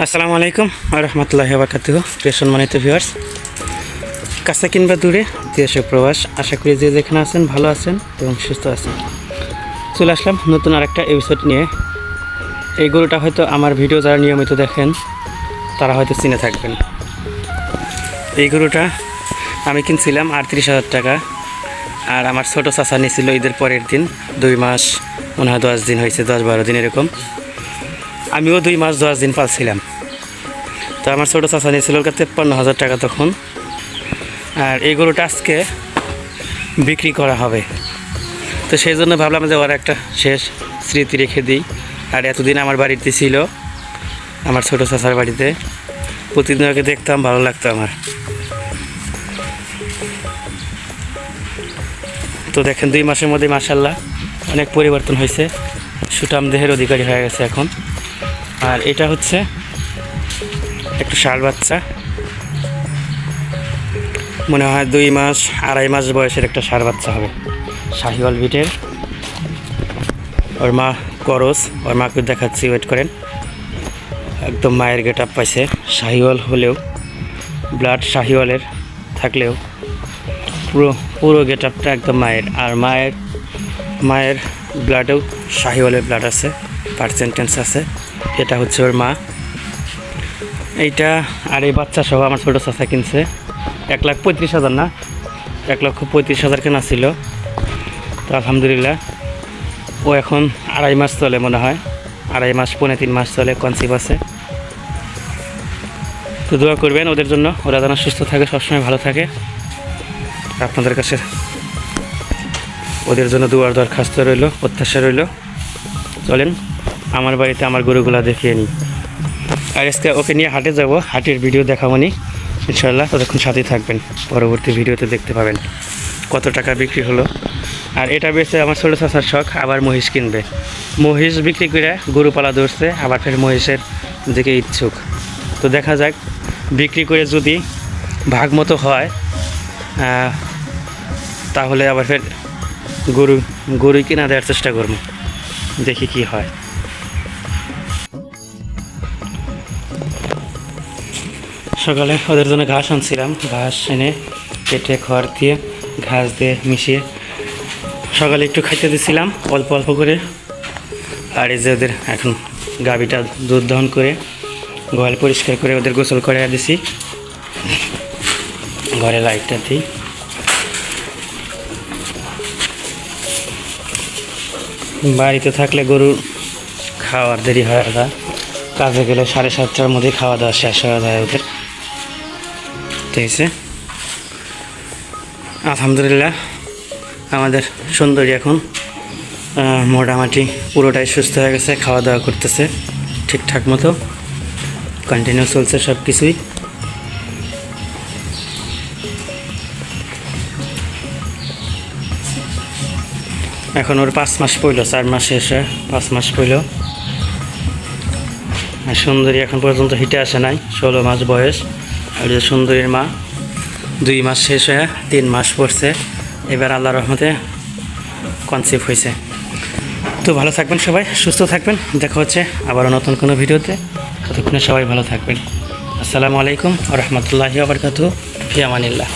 আসসালামু আলাইকুম রহমতুল্লাহ বারকাত প্রিয় সম্মানিত ভিউয়ার্স কাছে কিংবা দূরে, দেশ প্রবাস, আশা করি যে যেখানে আছেন, ভালো আছেন এবং সুস্থ আছেন। চলে আসলাম নতুন আরেকটা এপিসোড নিয়ে। এই গরুটা হয়তো আমার ভিডিও যারা নিয়মিত দেখেন, তারা হয়তো চিনে থাকবেন। এই গরুটা আমি কিনছিলাম আটত্রিশ হাজার টাকা, আর আমার ছোটো চাচা নিয়েছিল ঈদের পরের দিন, দুই মাস হয় দশ দিন হয়েছে, দশ বারো দিন এরকম। আমিও দুই মাস দশ দিন পালছিলাম। তো আমার ছোটো চাচা নিয়েছিল ওর তেপ্পান্ন হাজার টাকা তখন। আর এই গরুটা আজকে বিক্রি করা হবে। তো সেই জন্য ভাবলাম যে ওর একটা শেষ স্মৃতি রেখে দিই। আর এতদিন আমার বাড়িতে ছিল, আমার ছোটো চাচার বাড়িতে। প্রতিদিন ওকে দেখতাম, ভালো লাগতো আমার। তো দেখেন দুই মাসের মধ্যে মাসাল্লাহ অনেক পরিবর্তন হয়েছে। সুটাম দেহের অধিকারী হয়ে গেছে এখন। আর এটা হচ্ছে একটু ষাঁড় বাচ্চা। মনে হয় দুই মাস, আড়াই মাস বয়সের একটা ষাঁড় বাচ্চা হবে। শাহিওয়াল বিটের ওর মা করস, ওর মাকে দেখাচ্ছি ওয়েট করেন। একদম মায়ের গেট আপ পাইছে, শাহিওয়াল হলেও ব্লাড শাহিওয়ালের থাকলেও। পুরো পুরো গেট আপটা একদম মায়ের। আর মায়ের মায়ের ব্লাডেও শাহিওয়ালের ব্লাড আছে পার্সেন্টেন্স আছে। এটা হচ্ছে ওর মা। এইটা আর এই বাচ্চা সহ আমার ছোটো চাচা কিনছে। এক লাখ পঁয়ত্রিশ হাজার না? এক লক্ষ পঁয়ত্রিশ হাজার কেনা ছিল। তো আলহামদুলিল্লাহ, ও এখন আড়াই মাস চলে মনে হয়। আড়াই মাস, পৌনে তিন মাস চলে কনসিভ আছে। তো দোয়া করবেন ওদের জন্য। ওরা যেন সুস্থ থাকে, সবসময় ভালো থাকে। আপনাদের কাছে ওদের জন্য দুয়ার দরখাস্ত রইল, প্রত্যাশা রইল। চলেন। আমার বাড়িতে আমার গরুগুলা দেখিয়ে নিই। আর আজকে ওকে নিয়ে হাটে যাব, হাটের ভিডিও দেখাবো নি ইনশাল্লাহ ততক্ষণ সাথেই থাকবেন, পরবর্তী ভিডিওতে দেখতে পাবেন কত টাকা বিক্রি হলো। আর এটা বেছে আমার ছোটো চাষার শখ, আবার মহিষ কিনবে। মহিষ বিক্রি করে গরু পালা ধরছে, আবার ফের মহিষের দিকে ইচ্ছুক। তো দেখা যাক, বিক্রি করে যদি ভাগ মতো হয় তাহলে আবার ফের গরু গরু কিনা দেওয়ার চেষ্টা করব, দেখি কি হয়। সকালে ওদের জন্য ঘাস আনছিলাম। ঘাস এনে কেটে খড় দিয়ে ঘাস দিয়ে মিশিয়ে সকালে একটু খাইতে দিছিলাম, অল্প অল্প করে। আর এই যে ওদের এখন গাবিটা দুধ দহন করে, গোয়াল পরিষ্কার করে ওদের গোসল করে দিছি। ঘরে লাইটটা দিই। বাড়িতে থাকলে গরু খাওয়ার দেরি হয় না। কাজে গেলে সাড়ে সাতটার মধ্যে খাওয়া দাওয়া শেষ হয়ে যায় ওদের। ঠিক আলহামদুলিল্লাহ, আমাদের সুন্দরী এখন মোটামুটি পুরোটাই সুস্থ হয়ে গেছে খাওয়া দাওয়া করতেছে ঠিকঠাক মতো কন্টিনিউ চলছে সব কিছুই এখন ওর পাঁচ মাস পইল চার মাস শেষে, পাঁচ মাস আর সুন্দরী এখন পর্যন্ত হিটে আসে নাই, ষোলো মাস বয়স। আর সুন্দরীর মা, দুই মাস শেষ হয়ে তিন মাস পড়ছে। এবার আল্লাহ রহমতে কনসিভ হয়েছে। তো ভালো থাকবেন সবাই, সুস্থ থাকবেন। দেখা হচ্ছে আবারও নতুন কোনো ভিডিওতে। ততক্ষণে সবাই ভালো থাকবেন। আসসালামু আলাইকুম রহমতুল্লাহি আবরকাত ফিয়ামানিল্লাহ